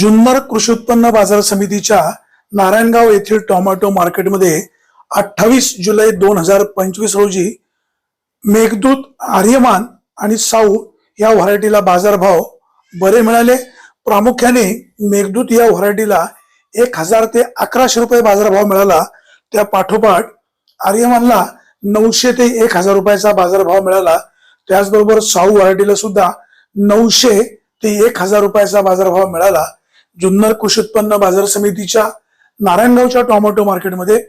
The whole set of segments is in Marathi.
जुन्नर कृषी उत्पन्न बाजार समितीच्या नारायणगाव येथील टोमॅटो मार्केटमध्ये अठ्ठावीस जुलै दोन हजार पंचवीस रोजी मेघदूत आर्यमान आणि साऊ या व्हरायटीला बाजारभाव बरे मिळाले. प्रामुख्याने मेघदूत या व्हरायटीला एक हजार ते अकराशे रुपये बाजारभाव मिळाला. त्या पाठोपाठ आर्यमानला नऊशे ते एक हजार रुपयाचा बाजारभाव मिळाला. त्याचबरोबर साऊ व्हरायटीला सुद्धा नऊशे ते एक हजार रुपयाचा बाजारभाव मिळाला. जुन्नर कृषी उत्पन्न बाजार समितीच्या नारायणगावच्या टोमॅटो मार्केटमध्ये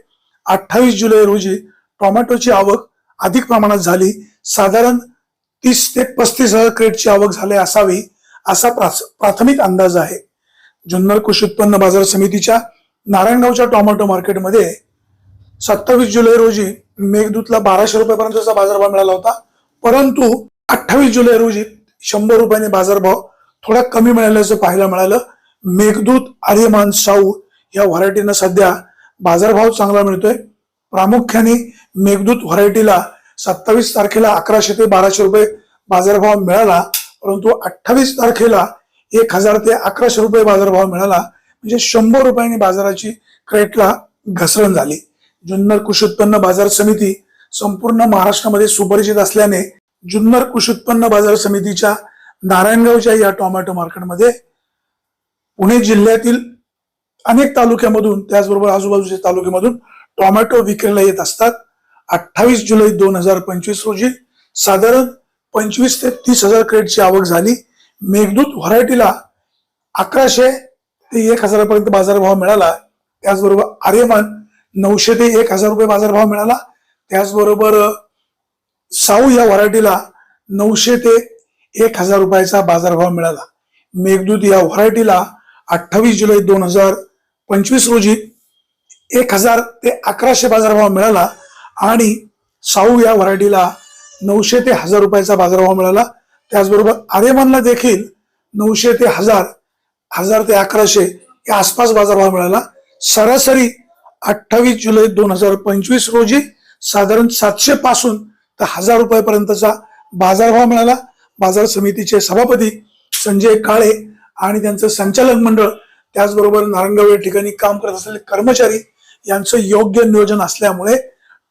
अठ्ठावीस जुलै रोजी टोमॅटोची आवक अधिक प्रमाणात झाली. साधारण तीस ते पस्तीस हजार क्रेटची आवक झाली असावी असा प्राथमिक अंदाज आहे. जुन्नर कृषी उत्पन्न बाजार समितीच्या नारायणगावच्या टोमॅटो मार्केटमध्ये सत्तावीस जुलै रोजी मेघदूतला बाराशे रुपयापर्यंतचा बाजारभाव मिळाला होता. परंतु अठ्ठावीस जुलै रोजी शंभर रुपयाने बाजारभाव थोडा कमी मिळाल्याचं पाहायला मिळालं. मेघदूत आर्यमान साऊ या व्हरायटीनं सध्या बाजारभाव चांगला मिळतोय. प्रामुख्याने मेघदूत व्हरायटीला सत्तावीस तारखेला अकराशे ते बाराशे रुपये बाजारभाव मिळाला परंतु अठ्ठावीस तारखेला एक हजार ते अकराशे रुपये बाजारभाव मिळाला. म्हणजे शंभर रुपयांनी बाजाराची क्रेटला घसरण झाली. जुन्नर कृषी उत्पन्न बाजार समिती संपूर्ण महाराष्ट्रामध्ये सुपरिचित असल्याने जुन्नर कृषी उत्पन्न बाजार समितीच्या नारायणगावच्या या टोमॅटो मार्केटमध्ये पुणे जिल्ह्यातील अनेक तालुक्यामधून त्याचबरोबर आजूबाजूच्या तालुक्यामधून टोमॅटो विक्रीला येत असतात. अठ्ठावीस जुलै दोन हजार पंचवीस रोजी साधारण पंचवीस ते तीस हजार क्रेटची आवक झाली. मेघदूत व्हरायटीला अकराशे ते एक हजारापर्यंत बाजारभाव मिळाला. त्याचबरोबर आर्यमान नऊशे ते एक हजार रुपये बाजारभाव मिळाला. त्याचबरोबर साऊ या व्हरायटीला नऊशे ते एक हजार रुपयाचा बाजारभाव मिळाला. मेघदूत या व्हरायटीला अठ्ठावीस जुलै दोन हजार पंचवीस रोजी एक हजार ते अकराशे बाजारभाव मिळाला आणि साऊ या व्हरायटीला नऊशे ते हजार रुपयाचा बाजारभाव मिळाला. त्याचबरोबर आर्यमानला देखील नऊशे ते हजार हजार ते अकराशे या आसपास बाजारभाव मिळाला. सरासरी अठ्ठावीस जुलै दोन हजार पंचवीस रोजी साधारण सातशे पासून तर हजार रुपयापर्यंतचा बाजारभाव मिळाला. बाजार समितीचे सभापती संजय काळे आणि त्यांचं संचालक मंडळ त्याचबरोबर नारंगाव या ठिकाणी काम करत असलेले कर्मचारी यांचं योग्य नियोजन असल्यामुळे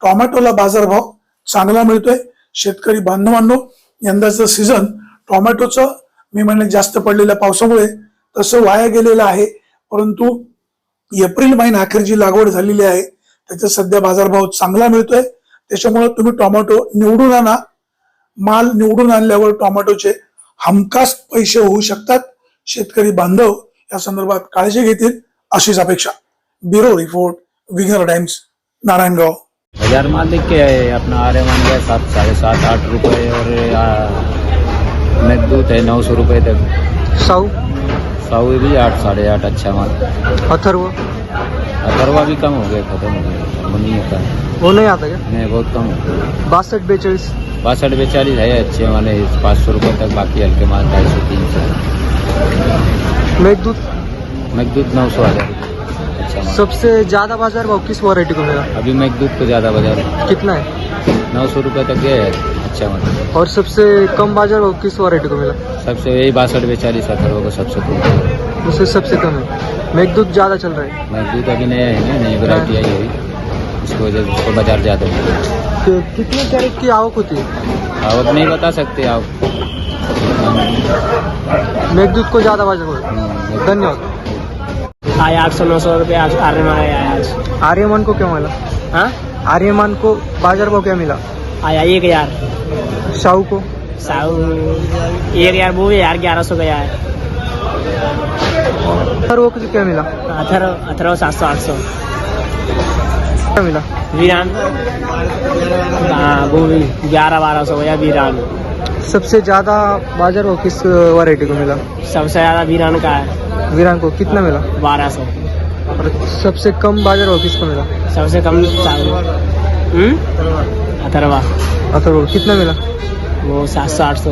टोमॅटोला बाजारभाव चांगला मिळतोय. शेतकरी बांधवांनो यंदाचं सीझन टोमॅटोचं मी म्हणले जास्त पडलेल्या पावसामुळे तसं वाया गेलेलं आहे. परंतु एप्रिल महिना अखेर जी लागवड झालेली आहे त्याचा सध्या बाजारभाव चांगला मिळतोय. त्याच्यामुळे तुम्ही टोमॅटो निवडून आणा. माल निवडून आणल्यावर टोमॅटोचे हमखास पैसे होऊ शकतात. शेतकरी बांधव या संदर्भात काळजी घेतील अशीच अपेक्षा. Bureau report Winger Times Narayangaon. हजार माल लिख के है अपना आर्य मान गया सात साढ़े सात आठ रुपए और मेघदूत है नौ सौ रुपये तक। साऊ? साहू भी आठ साढ़े आठ अच्छा माल। अथर्व? अथर्वा भी कम हो गया खत्म हो गया वो नहीं होता। वो नहीं आता क्या? नहीं बहुत कम हो गया बासठ बेचाळीस बासठ बेचालीस है अच्छे वाले पाँच सौ रुपये तक बाकी हल्के माल ढाई सौ तीन मेघदूत? मेघदूत नौ सौ हज़ार। अच्छा सबसे ज़्यादा बाज़ार भाव किस वैरायटी को मिला? अभी मेघदूत को ज़्यादा बाज़ार है। कितना है? नौ सौ रुपये तक गया है। अच्छा माल और सबसे कम बाज़ार भाव किस वैरायटी को मिला? सबसे यही बासठ बेचालीस अथर्वा को सबसे कम। उससे सबसे कम है। मेघदूत ज़्यादा चल रहा है। मजदूत अभी नया है ना नई वैरायटी आई है। इसकी वजह से उसको बाज़ार ज़्यादा है। कितने कैरेट की आवक होती है? आवक नहीं बता सकते आप। मेघदूत को ज़्यादा हम्म, धन्यवाद। आया आठ सौ नौ सौ रुपये आज आर्यन आया आज। आर्यमान को क्या मिला? हाँ? आर्यमान को बाज़ार भाव क्या मिला? आया एक हज़ार शाहू को। साहू एक यार वो भी यार ग्यारह सौ गया है अथर्व को क्या मिला? अठारह अठारह सात सौ आठ सौ। मिला। वीरान? हाँ वो भी ग्यारह बारह सौ गया वीरान। सबसे ज़्यादा बाज़ार भाव किस वैरायटी को मिला? सबसे ज़्यादा वीरान का है। वीरान को कितना मिला? बारह सौ। और सबसे कम बाज़ार भाव किसको मिला? सबसे कम हम्म? अथर्वा। अथर्व को कितना मिला? वो सात सौ आठ सौ।